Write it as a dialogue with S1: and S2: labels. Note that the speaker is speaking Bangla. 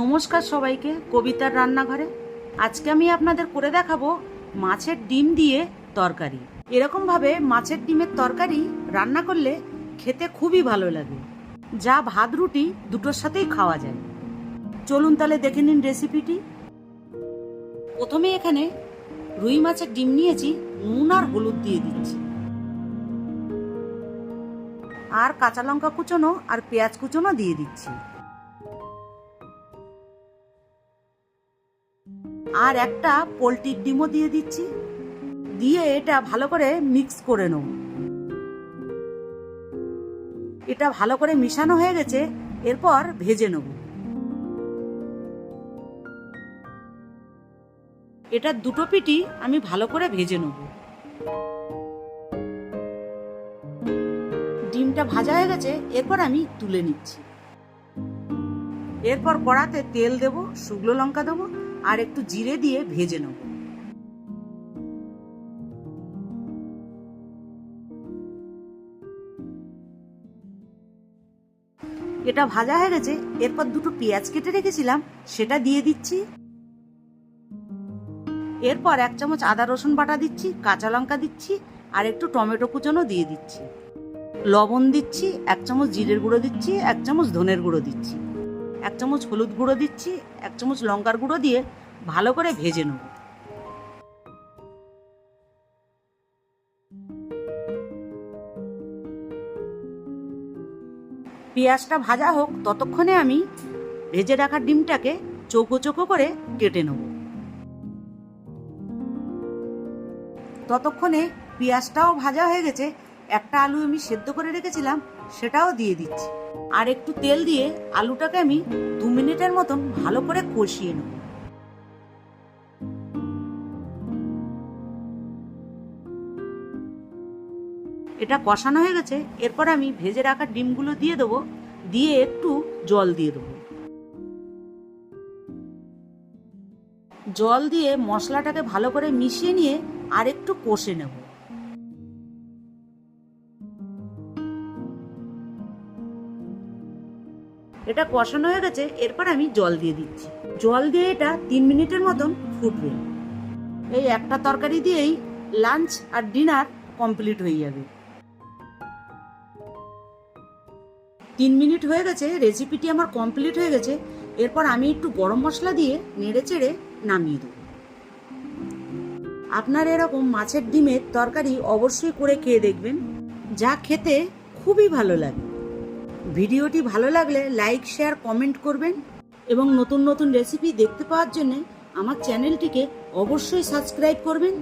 S1: নমস্কার সবাইকে, কবিতার রান্নাঘরে। আজকে আমি আপনাদের করে দেখাবো মাছের ডিম দিয়ে তরকারি। এরকমভাবে মাছের ডিমের তরকারি রান্না করলে খেতে খুবই ভালো লাগে। যা ভাত, রুটি দুটোর সাথেই খাওয়া যায়। চলুন তাহলে দেখে নিন রেসিপিটি। প্রথমে এখানে রুই মাছের ডিম নিয়েছি, নুন আর হলুদ দিয়ে দিচ্ছি। আর কাঁচা লঙ্কা কুচনো আর পেঁয়াজ কুচোনো দিয়ে দিচ্ছি। আর একটা পোলট্রির ডিমও দিয়ে দিচ্ছি। দিয়ে এটা ভালো করে মিক্স করে নেব। এটা ভালো করে মিশানো হয়ে গেছে, এরপর ভেজে নেব। এটা দুটো পিটি আমি ভালো করে ভেজে নেব। ডিমটা ভাজা হয়ে গেছে, এরপর আমি তুলে নিচ্ছি। এরপর কড়াতে তেল দেব, শুকনো লঙ্কা দেবো আর একটু জিরে দিয়ে ভেজে নেব। এটা ভাজা হয়ে গেছে, এরপর দুটো পেঁয়াজ কেটে রেখেছিলাম, সেটা দিয়ে দিচ্ছি। এরপর এক চামচ আদা রসুন বাটা দিচ্ছি, কাঁচা লঙ্কা দিচ্ছি, আর একটু টমেটো কুচনো দিয়ে দিচ্ছি। লবণ দিচ্ছি, এক চামচ জিরের গুঁড়ো দিচ্ছি, এক চামচ ধনের গুঁড়ো দিচ্ছি। এক চামচ হলুদ গুঁড়ো দিচ্ছি, এক চামচ লঙ্কার গুঁড়ো দিয়ে ভালো করে ভেজে নেব। পেঁয়াজটা ভাজা হোক, ততক্ষণে আমি ভেজে রাখা ডিমটাকে চৌকো চৌকো করে কেটে নেব। ততক্ষণে পেঁয়াজটাও ভাজা হয়ে গেছে, একটা আলু আমি সেদ্ধ করে রেখেছিলাম সেটাও দিয়ে দিচ্ছি। আর একটু তেল দিয়ে আলুটাকে আমি দু মিনিটের মতন ভালো করে কষিয়ে নেব। এটা কষানো হয়ে গেছে, এরপর আমি ভেজে রাখা ডিমগুলো দিয়ে দেবো, দিয়ে একটু জল দিয়ে দেবো। জল দিয়ে মশলাটাকে ভালো করে মিশিয়ে নিয়ে আর একটু কষে নেব। এটা কষানো হয়ে গেছে, এরপর আমি জল দিয়ে দিচ্ছি। জল দিয়ে এটা তিন মিনিটের মতন ফুটবে। এই একটা তরকারি দিয়েই লাঞ্চ আর ডিনার কমপ্লিট হয়ে যাবে। তিন মিনিট হয়ে গেছে, রেসিপিটি আমার কমপ্লিট হয়ে গেছে, এরপর আমি একটু গরম মশলা দিয়ে নেড়ে চেড়ে নামিয়ে দেবো। আপনার এরকম মাছের ডিমের তরকারি অবশ্যই করে খেয়ে দেখবেন, যা খেতে খুবই ভালো লাগে। ভিডিওটি ভালো লাগলে লাইক, শেয়ার, কমেন্ট করবেন। এবং নতুন নতুন রেসিপি দেখতে পাওয়ার জন্য আমার চ্যানেলটিকে অবশ্যই সাবস্ক্রাইব করবেন।